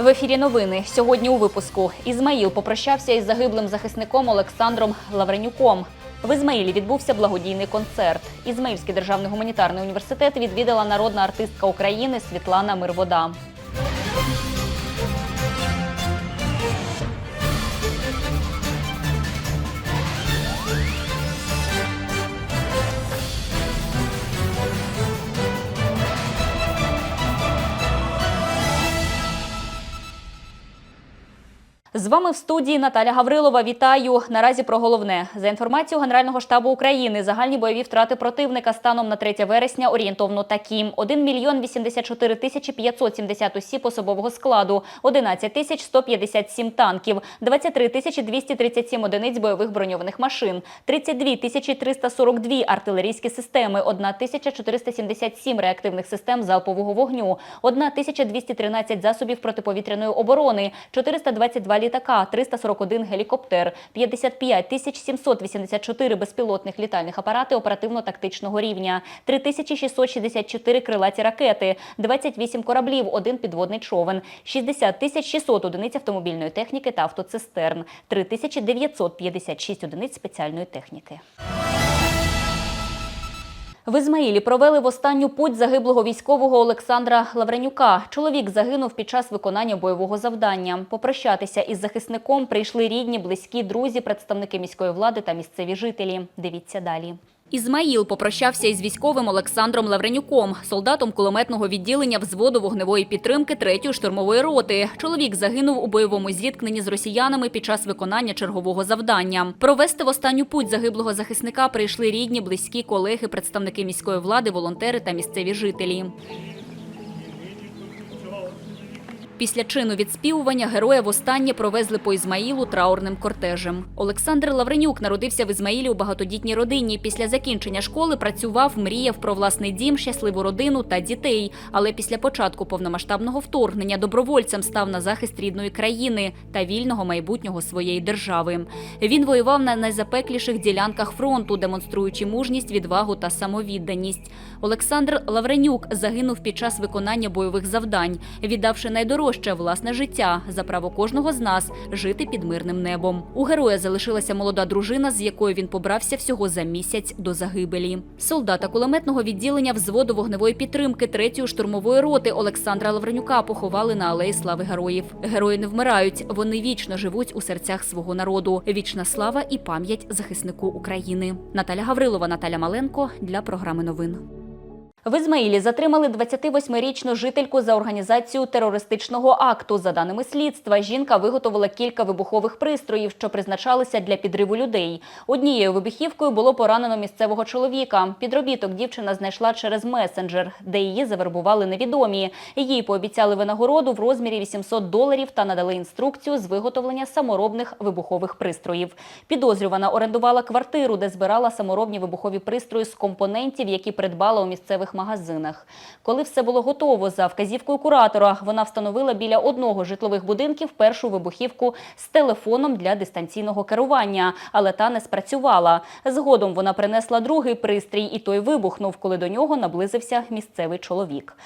В ефірі новини сьогодні у випуску Ізмаїл попрощався із загиблим захисником Олександром Лавренюком. В Ізмаїлі відбувся благодійний концерт. Ізмаїльський державний гуманітарний університет відвідала народна артистка України Світлана Мирвода. З вами в студії Наталя Гаврилова. Вітаю. Наразі про головне. За інформацією Генерального штабу України, загальні бойові втрати противника станом на 3 вересня орієнтовно такі: 1 мільйон 84 тисячі 570 осіб особового складу, 11 тисяч 157 танків, 23 тисячі 237 одиниць бойових броньованих машин, 32 тисячі 342 артилерійські системи, 1 тисяча 477 реактивних систем залпового вогню, 1 тисяча 213 засобів протиповітряної оборони, 422 літака, 341 гелікоптер, 55 тисяч 784 безпілотних літальних апарати оперативно-тактичного рівня, 3664 крилаті ракети, 28 кораблів, один підводний човен, 60 тисяч 600 одиниць автомобільної техніки та автоцистерн, 3956 одиниць спеціальної техніки. В Ізмаїлі провели в останню путь загиблого військового Олександра Лавренюка. Чоловік загинув під час виконання бойового завдання. Попрощатися із захисником прийшли рідні, близькі, друзі, представники міської влади та місцеві жителі. Дивіться далі. Ізмаїл попрощався із військовим Олександром Лавренюком, солдатом кулеметного відділення взводу вогневої підтримки 3-ї штурмової роти. Чоловік загинув у бойовому зіткненні з росіянами під час виконання чергового завдання. Провести в останню путь загиблого захисника прийшли рідні, близькі, колеги, представники міської влади, волонтери та місцеві жителі. Після чину відспівування героя востаннє провезли по Ізмаїлу траурним кортежем. Олександр Лавренюк народився в Ізмаїлі у багатодітній родині. Після закінчення школи працював, мріяв про власний дім, щасливу родину та дітей. Але після початку повномасштабного вторгнення добровольцем став на захист рідної країни та вільного майбутнього своєї держави. Він воював на найзапекліших ділянках фронту, демонструючи мужність, відвагу та самовідданість. Олександр Лавренюк загинув під час виконання бойових завдань, віддавши найдорожче власне життя за право кожного з нас жити під мирним небом. У героя залишилася молода дружина, з якою він побрався всього за місяць до загибелі. Солдата кулеметного відділення взводу вогневої підтримки 3-ї штурмової роти Олександра Лавренюка поховали на алеї слави героїв. Герої не вмирають, вони вічно живуть у серцях свого народу. Вічна слава і пам'ять захиснику України. Наталя Гаврилова, Наталя Маленко для програми новин. В Ізмаїлі затримали 28-річну жительку за організацію терористичного акту. За даними слідства, жінка виготовила кілька вибухових пристроїв, що призначалися для підриву людей. Однією вибухівкою було поранено місцевого чоловіка. Підробіток дівчина знайшла через месенджер, де її завербували невідомі. Їй пообіцяли винагороду в розмірі 800 доларів та надали інструкцію з виготовлення саморобних вибухових пристроїв. Підозрювана орендувала квартиру, де збирала саморобні вибухові пристрої з компонентів, які придбала у місцевих магазинах. Коли все було готово за вказівкою куратора, вона встановила біля одного з житлових будинків першу вибухівку з телефоном для дистанційного керування, але та не спрацювала. Згодом вона принесла другий пристрій, і той вибухнув, коли до нього наблизився місцевий чоловік.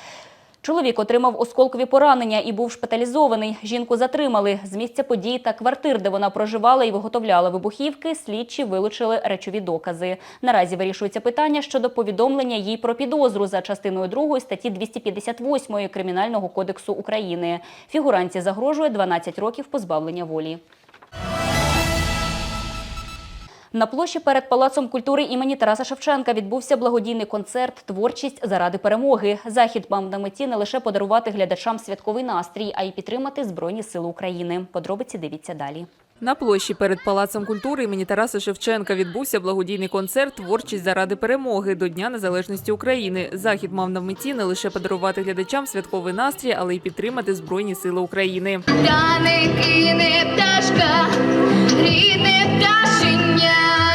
Чоловік отримав осколкові поранення і був шпиталізований. Жінку затримали з місця подій та квартир, де вона проживала і виготовляла вибухівки. Слідчі вилучили речові докази. Наразі вирішується питання щодо повідомлення їй про підозру за частиною 2 статті 258 Кримінального кодексу України. Фігуранці загрожує 12 років позбавлення волі. На площі перед Палацом культури імені Тараса Шевченка відбувся благодійний концерт Творчість заради перемоги. Захід мав на меті не лише подарувати глядачам святковий настрій, а й підтримати Збройні Сили України. Подробиці дивіться далі. На площі перед Палацом культури імені Тараса Шевченка відбувся благодійний концерт Творчість заради перемоги до Дня Незалежності України. Захід мав на меті не лише подарувати глядачам святковий настрій, але й підтримати Збройні Сили України. Та не кине пташка, рідне пташеня.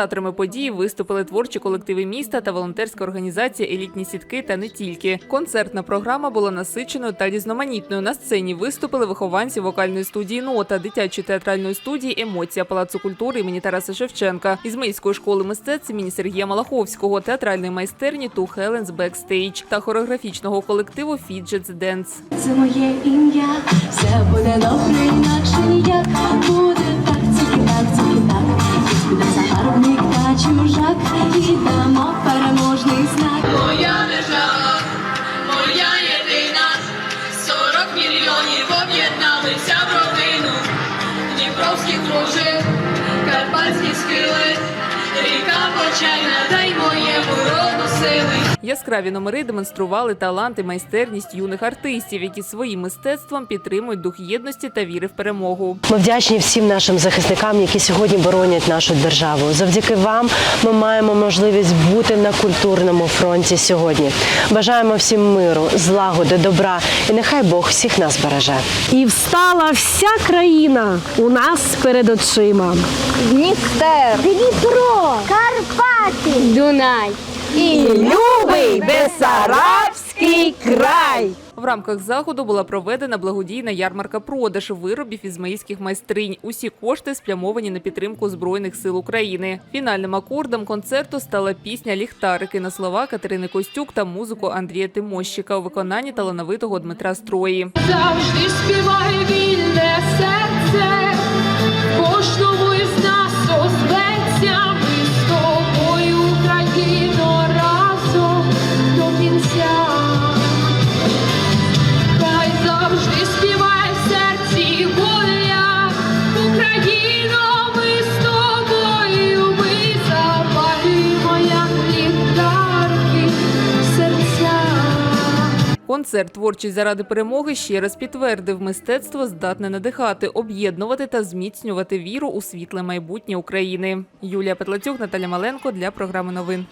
Організаторами події виступили творчі колективи міста та волонтерська організація Елітні сітки та не тільки. Концертна програма була насиченою та різноманітною. На сцені виступили вихованці вокальної студії Нота, дитячої театральної студії Емоція Палацу культури імені Тараса Шевченка, Ізмаїльської школи мистецтв імені Сергія Малаховського, театральної майстерні Ту Хеленс Бекстейдж та хореографічного колективу Фіджетс Денс. Це моє ім'я, все буде добре, інакше ніяк. Буде China, daj mojemu rodu. Яскраві номери демонстрували талант і майстерність юних артистів, які своїм мистецтвом підтримують дух єдності та віри в перемогу. Ми вдячні всім нашим захисникам, які сьогодні боронять нашу державу. Завдяки вам ми маємо можливість бути на культурному фронті сьогодні. Бажаємо всім миру, злагоди, добра і нехай Бог всіх нас береже. І встала вся країна у нас перед очима. Дністер, Дніпро, Карпати, Дунай. І Любий Бесарабський край! В рамках заходу була проведена благодійна ярмарка продаж виробів ізмаїльських майстринь. Усі кошти спрямовані на підтримку збройних сил України. Фінальним акордом концерту стала пісня Ліхтарики на слова Катерини Костюк та музику Андрія Тимощика у виконанні талановитого Дмитра Строї. Завжди співай Концерт Творчість заради перемоги ще раз підтвердив мистецтво здатне надихати, об'єднувати та зміцнювати віру у світле майбутнє України. Юлія Петлацюк, Наталя Маленко для програми новин.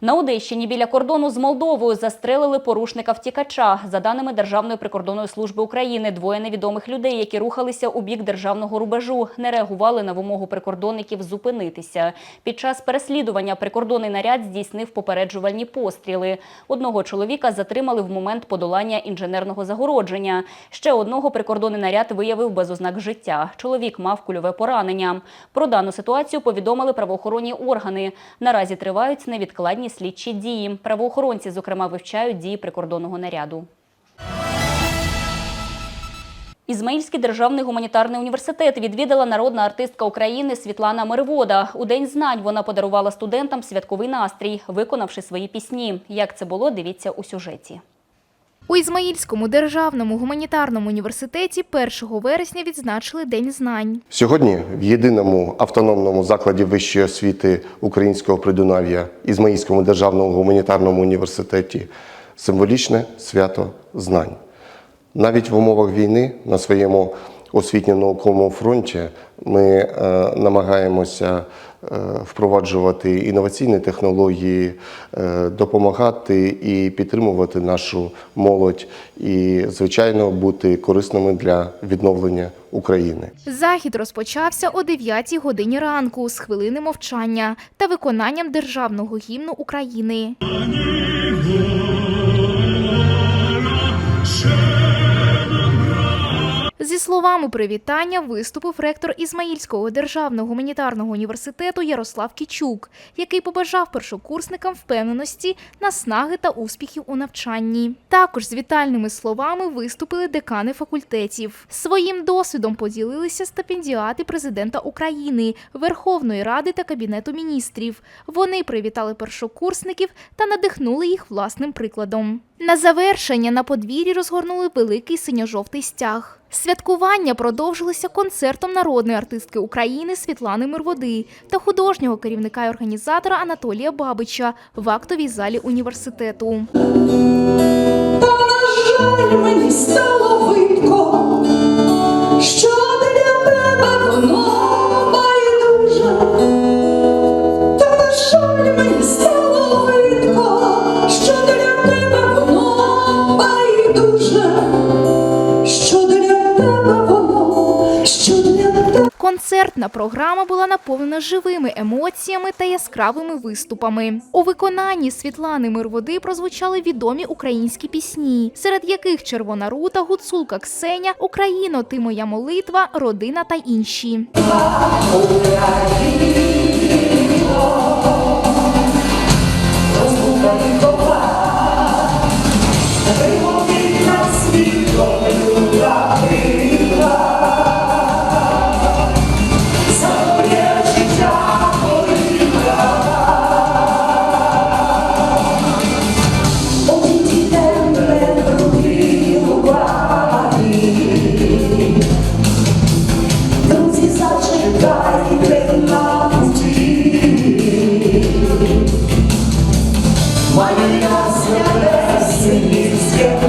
На Одещині біля кордону з Молдовою застрелили порушника втікача. За даними Державної прикордонної служби України, двоє невідомих людей, які рухалися у бік державного рубежу, не реагували на вимогу прикордонників зупинитися. Під час переслідування прикордонний наряд здійснив попереджувальні постріли. Одного чоловіка затримали в момент подолання інженерного загородження. Ще одного прикордонний наряд виявив без ознак життя. Чоловік мав кульове поранення. Про дану ситуацію повідомили правоохоронні органи. Наразі тривають невідкладні слідчі дії. Правоохоронці, зокрема, вивчають дії прикордонного наряду. Ізмаїльський державний гуманітарний університет відвідала народна артистка України Світлана Мервода. У День знань вона подарувала студентам святковий настрій, виконавши свої пісні. Як це було, дивіться у сюжеті. У Ізмаїльському державному гуманітарному університеті 1 вересня відзначили День знань. Сьогодні в єдиному автономному закладі вищої освіти українського придунав'я Ізмаїльському державному гуманітарному університеті символічне свято знань. Навіть в умовах війни на своєму освітньо-науковому фронті ми е, намагаємося впроваджувати інноваційні технології, е, допомагати і підтримувати нашу молодь, і, звичайно, бути корисними для відновлення України. Захід розпочався о 9 годині ранку з хвилини мовчання та виконанням державного гімну України. Зі словами привітання виступив ректор Ізмаїльського державного гуманітарного університету Ярослав Кічук, який побажав першокурсникам впевненості, наснаги та успіхів у навчанні. Також з вітальними словами виступили декани факультетів. Своїм досвідом поділилися стипендіати президента України, Верховної Ради та Кабінету міністрів. Вони привітали першокурсників та надихнули їх власним прикладом. На завершення на подвір'ї розгорнули великий синьо-жовтий стяг. Святкування продовжилося концертом народної артистки України Світлани Мирводи та художнього керівника і організатора Анатолія Бабича в актовій залі університету. Та, на жаль, мені стало видко, що Концертна програма була наповнена живими емоціями та яскравими виступами. У виконанні Світлани Мирводи прозвучали відомі українські пісні, серед яких Червона рута, Гуцулка Ксеня, Україно, ти моя молитва, родина та інші. Друзі, Маю я святе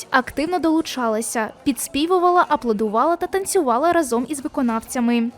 Молодь активно долучалася, підспівувала, аплодувала та танцювала разом із виконавцями.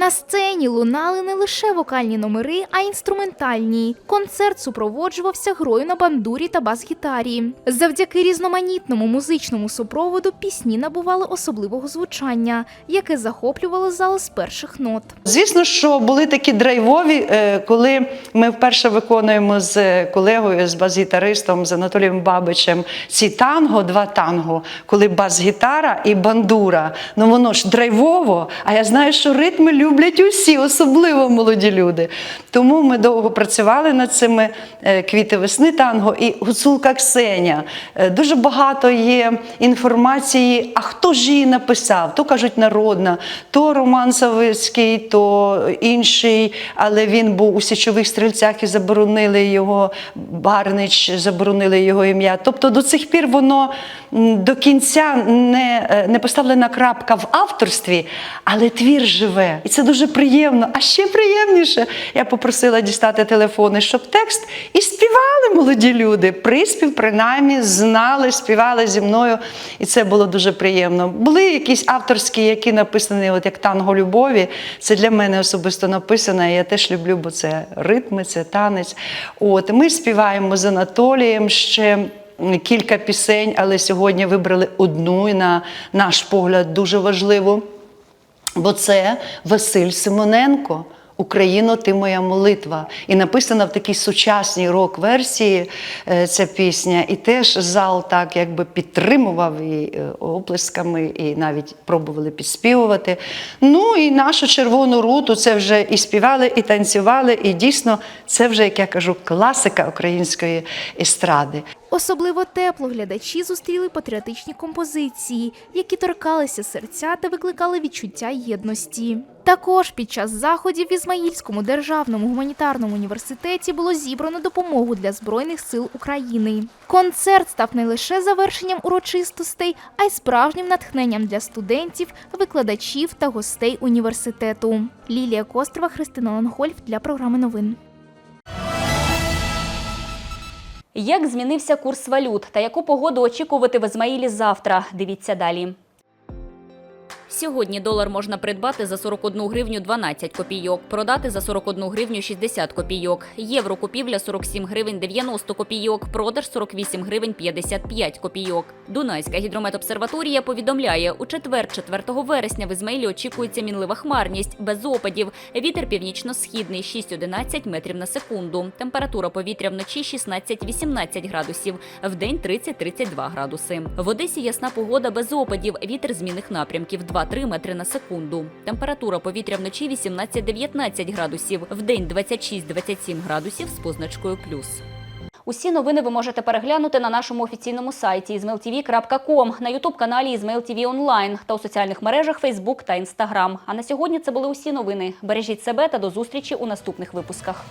На сцені лунали не лише вокальні номери, а й інструментальні. Концерт супроводжувався грою на бандурі та бас-гітарі. Завдяки різноманітному музичному супроводу пісні набували особливого звучання, яке захоплювало зал з перших нот. Звісно, що були такі драйвові, е, коли ми вперше виконуємо з колегою, з бас-гітаристом, з Анатолієм Бабичем ці танго, два танго, коли бас-гітара і бандура. Ну воно ж драйвово, а я знаю, що ритми люблять усі, особливо молоді люди. Тому ми довго працювали над цими е, квіти весни танго і гуцулка Ксеня. Е, Дуже багато є інформації, а хто ж її написав? То кажуть народна, то Роман Савицький, то інший, але він був у січових стрільцях і заборонили його, Барнич, заборонили його ім'я. Тобто до цих пір воно до кінця не, е, не поставлена крапка в авторстві, але твір живе. І це дуже приємно. А ще приємніше. Я попросила дістати телефони, щоб текст і співали молоді люди. Приспів, принаймні, знали, співали зі мною. І це було дуже приємно. Були якісь авторські, які написані, от як танго любові. Це для мене особисто написано. і Я теж люблю, бо це ритми, це танець. От ми співаємо з Анатолієм ще. Кілька пісень, але сьогодні вибрали одну і на наш погляд дуже важливу. Бо це Василь Симоненко. Україно, ти моя молитва. І написана в такій сучасній рок-версії е, ця пісня. І теж зал так якби підтримував і е, оплесками, і навіть пробували підспівувати. Ну і нашу червону руту це вже і співали, і танцювали. І дійсно, це вже, як я кажу, класика української естради. Особливо тепло глядачі зустріли патріотичні композиції, які торкалися серця та викликали відчуття єдності. Також під час заходів в Ізмаїльському державному гуманітарному університеті було зібрано допомогу для Збройних сил України. Концерт став не лише завершенням урочистостей, а й справжнім натхненням для студентів, викладачів та гостей університету. Лілія Кострова, Христина Лангольф для програми новин. Як змінився курс валют та яку погоду очікувати в Ізмаїлі завтра? Дивіться далі. Сьогодні долар можна придбати за 41 гривню 12 копійок, продати за 41 гривню 60 копійок. Євро купівля 47 гривень 90 копійок, продаж 48 гривень 55 копійок. Дунайська гідрометобсерваторія повідомляє, у четвер, 4 вересня в Ізмаїлі очікується мінлива хмарність, без опадів. Вітер північно-східний 6-11 метрів на секунду. Температура повітря вночі 16-18 градусів, вдень 30-32 градуси. В Одесі ясна погода без опадів, вітер змінних напрямків 2-3 метри на секунду. Температура повітря вночі 18-19 градусів, вдень 26-27 градусів з позначкою плюс. Усі новини ви можете переглянути на нашому офіційному сайті izmailtv.com, на ютуб-каналі Ізмейл онлайн та у соціальних мережах Facebook та Instagram. А на сьогодні це були усі новини. Бережіть себе та до зустрічі у наступних випусках.